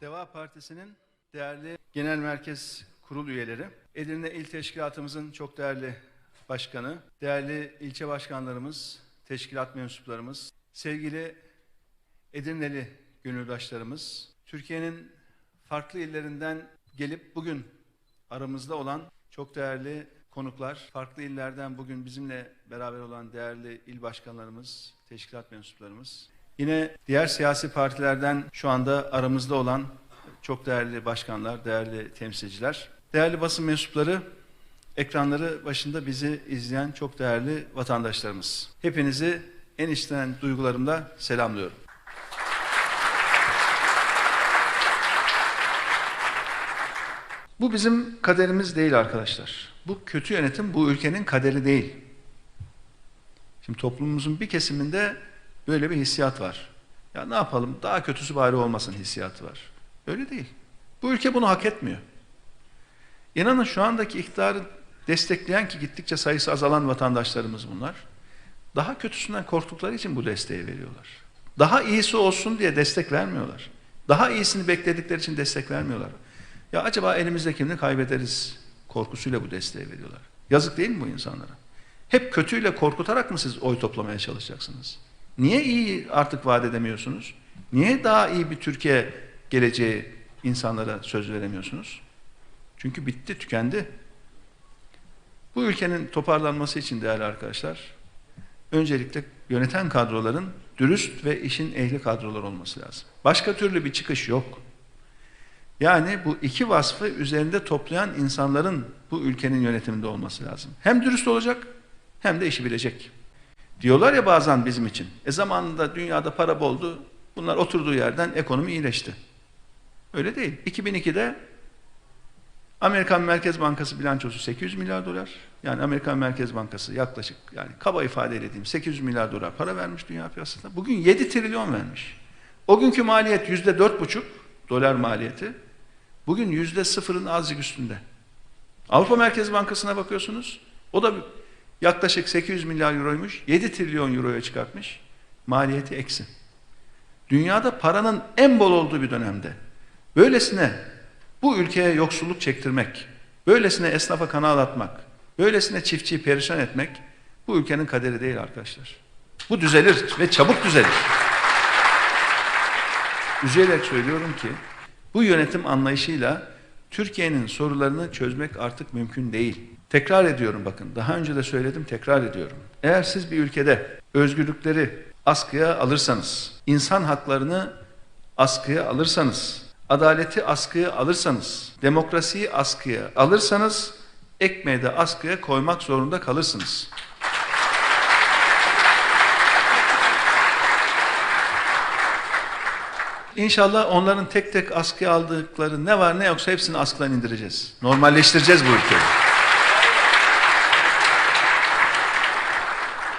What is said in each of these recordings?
Deva Partisi'nin değerli genel merkez kurul üyeleri, Edirne İl Teşkilatımızın çok değerli başkanı, değerli ilçe başkanlarımız, teşkilat mensuplarımız, sevgili Edirneli gönüldaşlarımız, Türkiye'nin farklı illerinden gelip bugün aramızda olan çok değerli konuklar, farklı illerden bugün bizimle beraber olan değerli il başkanlarımız, teşkilat mensuplarımız, yine diğer siyasi partilerden şu anda aramızda olan çok değerli başkanlar, değerli temsilciler, değerli basın mensupları, ekranları başında bizi izleyen çok değerli vatandaşlarımız. Hepinizi en içten duygularımla selamlıyorum. Bu bizim kaderimiz değil arkadaşlar. Bu kötü yönetim bu ülkenin kaderi değil. Şimdi toplumumuzun bir kesiminde böyle bir hissiyat var. Ya ne yapalım daha kötüsü bari olmasın hissiyatı var. Öyle değil. Bu ülke bunu hak etmiyor. İnanın şu andaki iktidarı destekleyen ki gittikçe sayısı azalan vatandaşlarımız bunlar. Daha kötüsünden korktukları için bu desteği veriyorlar. Daha iyisi olsun diye destek vermiyorlar. Daha iyisini bekledikleri için destek vermiyorlar. Ya acaba elimizdekini kaybederiz korkusuyla bu desteği veriyorlar. Yazık değil mi bu insanlara? Hep kötüyle korkutarak mı siz oy toplamaya çalışacaksınız? Niye iyi artık vaat edemiyorsunuz? Niye daha iyi bir Türkiye geleceği insanlara söz veremiyorsunuz? Çünkü bitti, tükendi. Bu ülkenin toparlanması için değerli arkadaşlar, öncelikle yöneten kadroların dürüst ve işin ehli kadrolar olması lazım. Başka türlü bir çıkış yok. Yani bu iki vasfı üzerinde toplayan insanların bu ülkenin yönetiminde olması lazım. Hem dürüst olacak hem de işi bilecek. Diyorlar ya bazen bizim için. E zamanında dünyada para boldu. Bunlar oturduğu yerden ekonomi iyileşti. Öyle değil. 2002'de Amerikan Merkez Bankası bilançosu 800 milyar dolar. Yani Amerikan Merkez Bankası yaklaşık yani kaba ifade edeyim 800 milyar dolar para vermiş dünya piyasasında. Bugün 7 trilyon vermiş. O günkü maliyet yüzde dört buçuk dolar maliyeti. Bugün yüzde sıfırın azıcık üstünde. Avrupa Merkez Bankası'na bakıyorsunuz. O da yaklaşık 800 milyar euroymuş. 7 trilyon euroya çıkartmış. Maliyeti eksi. Dünyada paranın en bol olduğu bir dönemde böylesine bu ülkeye yoksulluk çektirmek, böylesine esnafa kanal atmak, böylesine çiftçiyi perişan etmek bu ülkenin kaderi değil arkadaşlar. Bu düzelir ve çabuk düzelir. Üzülerek söylüyorum ki bu yönetim anlayışıyla Türkiye'nin sorularını çözmek artık mümkün değil. Tekrar ediyorum bakın, daha önce de söyledim, tekrar ediyorum. Eğer siz bir ülkede özgürlükleri askıya alırsanız, insan haklarını askıya alırsanız, adaleti askıya alırsanız, demokrasiyi askıya alırsanız, ekmeği de askıya koymak zorunda kalırsınız. İnşallah onların tek tek askıya aldıkları ne var ne yoksa hepsini askıdan indireceğiz. Normalleştireceğiz bu ülkeyi.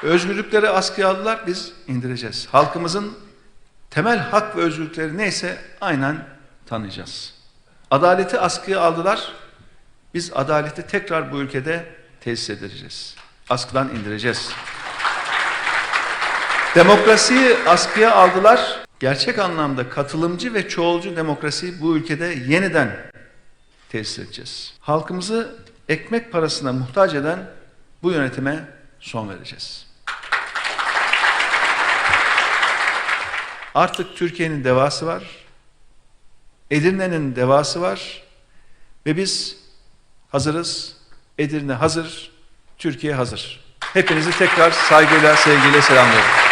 Özgürlükleri askıya aldılar, biz indireceğiz. Halkımızın temel hak ve özgürlükleri neyse aynen tanıyacağız. Adaleti askıya aldılar, biz adaleti tekrar bu ülkede tesis edeceğiz. Askıdan indireceğiz. Demokrasiyi askıya aldılar, gerçek anlamda katılımcı ve çoğulcu demokrasiyi bu ülkede yeniden tesis edeceğiz. Halkımızı ekmek parasına muhtaç eden bu yönetime son vereceğiz. Artık Türkiye'nin devası var. Edirne'nin devası var. Ve biz hazırız. Edirne hazır. Türkiye hazır. Hepinizi tekrar saygıyla, sevgiyle selamlıyorum.